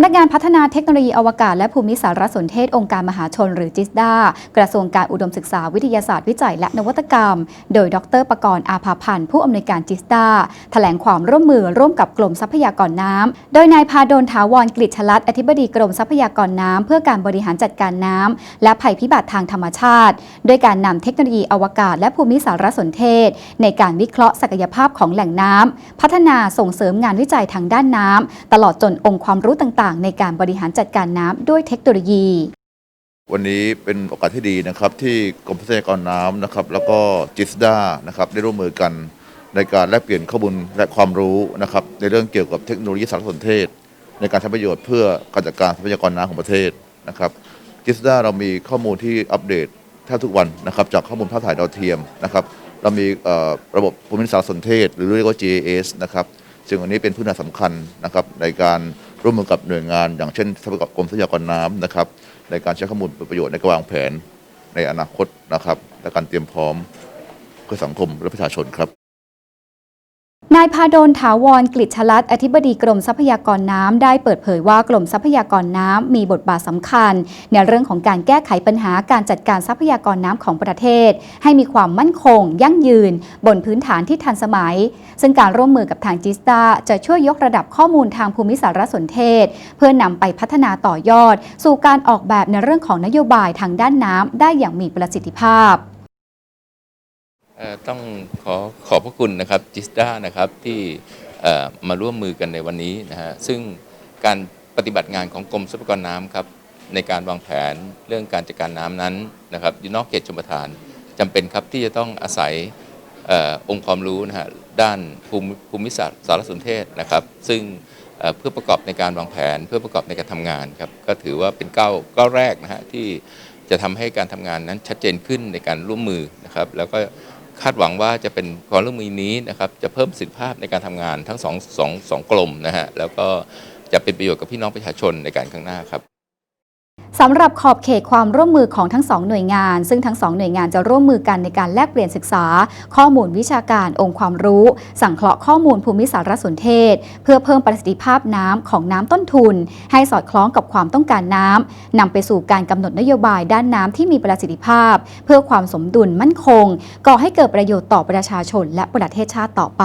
ำนักงานพัฒนาเทคโนโลยีอวกาศและภูมิสารสนเทศองค์การมหาชนหรือจิสดากระทรวงการอุดมศึกษาวิทยาศาสตร์วิจัยและนวัตกรรม โดยดรประกรณ์อาภาพันธ์ผู้อำนวยการจิสดาแถลงความร่วมมือร่วมกับกรมทรัพยากรน้ำ โดยนายพาดลถาวรกฤษลัตอธิบดีกรมทรัพยากรน้ำ เพื่อการบริหารจัดการน้ำ และภัยพิบัติทางธรรมชาติ ด้วยการนำเทคโนโลยีอวกาศและภูมิสารสนเทศ ในการวิเคราะห์ศักยภาพของแหล่งน้ำพัฒนาส่งเสริมงานวิจัยทางด้านน้ำตลอดจนองค์ความรู้ต่างๆ ในการบริหารจัดการน้ำด้วยเทคโนโลยี วันนี้เป็นโอกาสที่ดีนะครับที่กรมทรัพยากรน้ำนะครับแล้วก็จิสดานะครับได้ร่วมมือกันในการแลกเปลี่ยนข้อมูลและความรู้นะครับในเรื่องเกี่ยวกับเทคโนโลยีสารสนเทศ ในการทำประโยชน์เพื่อการจัดการทรัพยากรน้ำของประเทศนะครับจิสดาเรามีข้อมูลที่อัปเดตแทบทุกวันนะครับจากข้อมูลภาพถ่ายดาวเทียมนะครับเรามีระบบภูมิสารสนเทศ หรือเรียกว่า GIS นะครับซึ่งอันนี้เป็นพื้นฐานสำคัญนะครับในการ ร่วมมือกับหน่วยงาน อย่างเช่นทรัพยากรกรมทรัพยากรน้ำนะครับ ในการใช้ข้อมูลเป็นประโยชน์ในการวางแผนในอนาคตนะครับ และการเตรียมพร้อมเพื่อสังคมและประชาชนครับ นายพาดลถาวรกฤษลัตน์อธิบดีกรมทรัพยากรน้ำได้เปิดเผยว่ากรมทรัพยากรน้ำมีบทบาทสำคัญ ในเรื่องของการแก้ไขปัญหาการจัดการทรัพยากรน้ำของประเทศ ให้มีความมั่นคง ยั่งยืน บนพื้นฐานที่ทันสมัย ซึ่งการร่วมมือกับทางจิสตาจะช่วยยกระดับข้อมูลทางภูมิสารสนเทศ เพื่อนำไปพัฒนาต่อยอด สู่การออกแบบในเรื่องของนโยบายทางด้านน้ำได้อย่างมีประสิทธิภาพ ต้องขอขอบพระคุณนะครับจิสดานะครับที่มาร่วมมือกันในวันนี้นะฮะซึ่งการปฏิบัติงานของกรมทรัพยากรน้ำครับในการวางแผนเรื่องการจัดการน้ำนั้นนะครับอยู่นอกเขตชมประทานจำเป็นครับที่จะต้องอาศัยอองค์ความรู้นะฮะด้านภูมิภูมิศาสตร์สารสนเทศนะครับ ซึ่งเพื่อประกอบในการวางแผน เพื่อประกอบในการทำงานครับก็ถือว่าเป็นก้าวก้าวแรกนะฮะที่จะทำให้การทำงานนั้นชัดเจนขึ้นในการร่วมมือนะครับ แล้วก็ คาดหวังว่าจะเป็นความร่วมมือนี้นะครับจะเพิ่มประสิทธิภาพในการทำงานทั้งสองสองสองกลมนะฮะแล้วก็จะเป็นประโยชน์กับพี่น้องประชาชนในการข้างหน้าครับ สำหรับขอบเขตความร่วมมือของทั้งสองหน่วยงาน ซึ่งทั้งสองหน่วยงานจะร่วมมือกันในการแลกเปลี่ยนศึกษา ข้อมูลวิชาการองค์ความรู้ สังเคราะห์ข้อมูลภูมิสารสนเทศ เพื่อเพิ่มประสิทธิภาพน้ำของน้ำต้นทุน ให้สอดคล้องกับความต้องการน้ำนำไปสู่การกำหนดนโยบายด้านน้ำที่มีประสิทธิภาพ เพื่อความสมดุลมั่นคงก่อให้เกิดประโยชน์ต่อประชาชนและประเทศชาติต่อไป